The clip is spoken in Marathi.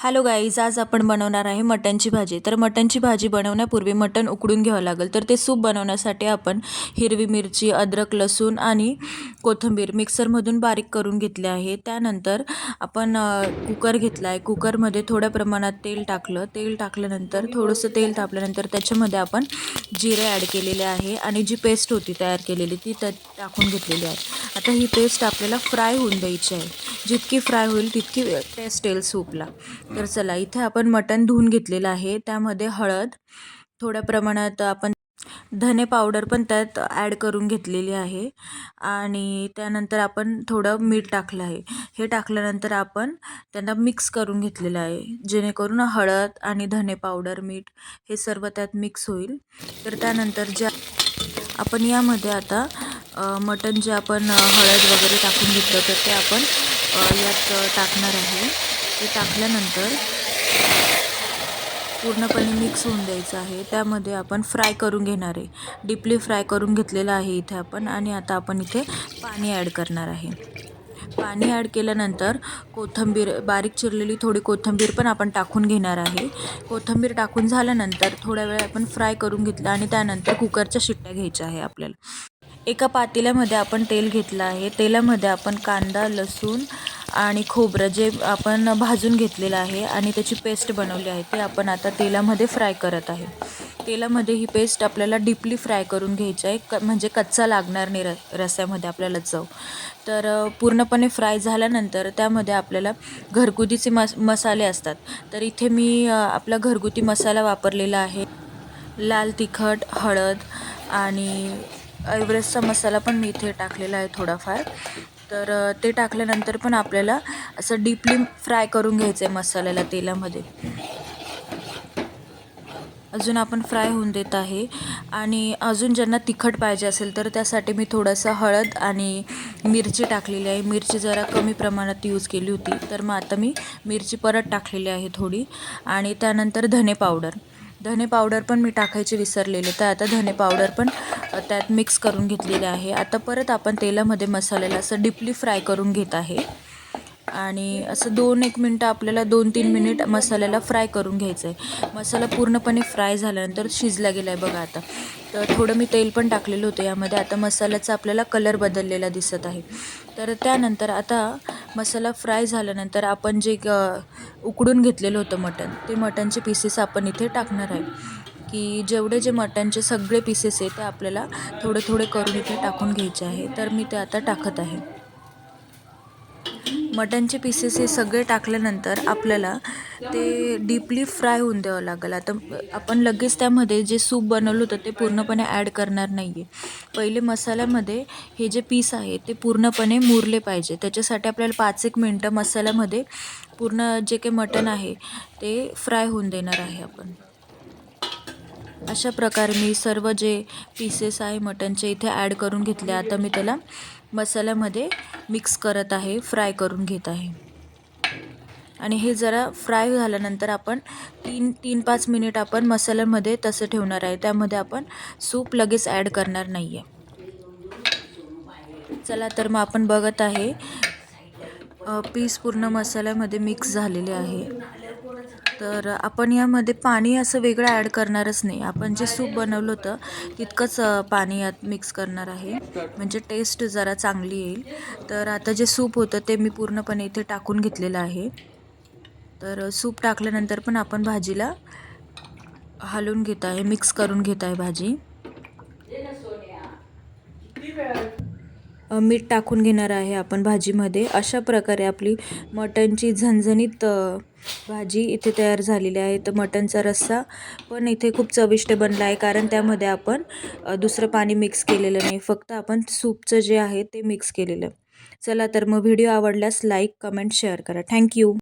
हॅलो गाईज आज आपण बनवणार आहे मटणची भाजी. तर मटणची भाजी बनवण्यापूर्वी मटण उकडून घ्यावं लागेल. तर ते सूप बनवण्यासाठी आपण हिरवी मिरची अद्रक लसूण आणि कोथिंबीर मिक्सरमधून बारीक करून घेतले आहे. त्यानंतर आपण कुकर घेतला आहे कुकरमध्ये थोड्या प्रमाणात तेल टाकलं. तेल टाकल्यानंतर थोडंसं तेल तापल्यानंतर त्याच्यामध्ये आपण जिरे ॲड केलेले आहे आणि जी पेस्ट होती तयार केलेली ती त्यात टाकून घेतलेली आहे. आता ही पेस्ट आपल्याला फ्राय होऊन द्यायची आहे. जितकी फ्राय होईल तितकी टेस्ट येईल सूपला तर चला इथे आपण मटण धुवून घेतलेलं आहे. त्यामध्ये हळद थोड्या प्रमाणात आपण धने पावडर पण त्यात ॲड करून घेतलेली आहे. आणि त्यानंतर आपण थोडं मीठ टाकलं आहे. हे टाकल्यानंतर आपण त्यांना मिक्स करून घेतलेलं आहे. जेणेकरून हळद आणि धने पावडर मीठ हे सर्व त्यात मिक्स होईल. तर त्यानंतर ज्या आपण यामध्ये आता मटण जे आपण हळद वगैरे टाकून घेतलं तर ते आपण यात टाकणार आहे. ते टाकल्यानंतर पूर्णपणे मिक्स होऊन द्यायचं आहे. त्यामध्ये आपण फ्राय करून घेणार आहे. डीपली फ्राय करून घेतलेलं आहे इथे आपण आणि आता आपण इथे पाणी ॲड करणार आहे. पाणी ॲड केल्यानंतर कोथिंबीर बारीक चिरलेली थोडी कोथिंबीर पण आपण टाकून घेणार आहे. कोथिंबीर टाकून झाल्यानंतर थोड्या वेळ आपण फ्राय करून घेतलं आणि त्यानंतर कुकरच्या शिट्ट्या घ्यायच्या आहे आपल्याला. एका पातेल्यामध्ये आपण तेल घेतलं आहे. तेलामध्ये आपण कांदा लसूण आणि खोबरं जे आपण भाजून घेतलेलं आहे आणि त्याची पेस्ट बनवली आहे ते आपण आता तेलामध्ये फ्राय करत आहे. तेलामध्ये ही पेस्ट आपल्याला डीपली फ्राय करून घ्यायची आहे. क म्हणजे कच्चा लागणार नाही र रस्यामध्ये आपल्याला चव. तर पूर्णपणे फ्राय झाल्यानंतर त्यामध्ये आपल्याला घरगुतीचे मस मसाले असतात. तर इथे मी आपला घरगुती मसाला वापरलेला आहे. लाल तिखट हळद आणि एव्हरेस्टचा मसाला पण मी इथे टाकलेला आहे थोडाफार. तर ते टाकल्यानंतर पण आपल्याला असं डीपली फ्राय करून घ्यायचं आहे मसाल्याला तेलामध्ये. अजून आपण फ्राय होऊन देत आहे. आणि अजून ज्यांना तिखट पाहिजे असेल तर त्यासाठी मी थोडंसं हळद आणि मिरची टाकलेली आहे. मिरची जरा कमी प्रमाणात यूज केली होती तर मग आता मी मिरची परत टाकलेली आहे थोडी. आणि त्यानंतर धने पावडर. धने पावडर पण मी टाकायची विसरलेले. तर आता धने पावडर पण त्यात मिक्स करून घेतलेले आहे. आता परत आपण तेलामध्ये मसाल्याला असं डीपली फ्राय करून घेत आहे. आणि असं दोन एक मिनटं आपल्याला दोन तीन मिनिट मसाल्याला फ्राय करून घ्यायचं आहे मसाला पूर्णपणे फ्राय झाल्यानंतर शिजला गेला आहे बघा आता. तर थोडं मी तेल पण टाकलेलं होतं यामध्ये. आता मसाल्याचा आपल्याला कलर बदललेला दिसत आहे. तर त्यानंतर आता मसाला फ्राय झाल्यानंतर आपण जे उकडून घेतलेलं होतं मटण ते मटणचे पीसेस आपण इथे टाकणार आहे. की जेवढे जे मटणचे सगळे पीसेस आहे ते आपल्याला थोडे थोडे करून इथे टाकून घ्यायचे आहे. तर मी ते आता टाकत आहे. मटनचे पीसेस हे सगळे टाकल्यानंतर आपल्याला ते डीपली फ्राय होऊन द्यावं लागेल. आता आपण लगेच त्यामध्ये जे सूप बनवलं होतं ते पूर्णपणे ॲड करणार नाही आहे पहिले मसाल्यामध्ये हे जे पीस आहे ते पूर्णपणे मुरले पाहिजे. त्याच्यासाठी आपल्याला पाच एक मिनटं मसाल्यामध्ये पूर्ण जे काही मटण आहे ते फ्राय होऊन देणार आहे आपण. अशा प्रकारे मी सर्व जे पीसेस आहे मटनचे इथे ॲड करून घेतले. आता मी त्याला मसाल्यामध्ये मिक्स करत आहे फ्राय करून घेत आहे. आणि हे जरा फ्राय झाल्यानंतर आपण तीन तीन पाच मिनिट आपण मसाल्यामध्ये तसं ठेवणार आहे. त्यामध्ये आपण सूप लगेच ॲड करणार नाही आहे चला तर मग आपण बघत आहे पीस पूर्ण मसाल्यामध्ये मिक्स झालेले आहे. तर आपण यामध्ये पाणी असं वेगळं ॲड करणारच नाही. आपण जे सूप बनवलं होतं तितकंच पाणी यात मिक्स करणार आहे. म्हणजे टेस्ट जरा चांगली येईल. तर आता जे सूप होतं ते मी पूर्णपणे इथे टाकून घेतलेलं आहे. तर सूप टाकल्यानंतर पण आपण भाजीला हलवून घेत आहे मिक्स करून घेत आहे भाजी. मीठ टाकून घेणार आहे आपण भाजीमध्ये. अशा प्रकारे आपली मटणची झणझणीत भाजी इथे तयार झालेली आहे. तर मटणचा रस्सा पण इथे खूप चविष्ट बनला आहे. कारण त्यामध्ये आपण दुसरं पाणी मिक्स केलेलं नाही. फक्त आपण सूपचं जे आहे ते मिक्स केलेलं. चला तर मग व्हिडिओ आवडल्यास लाईक कमेंट शेअर करा. Thank you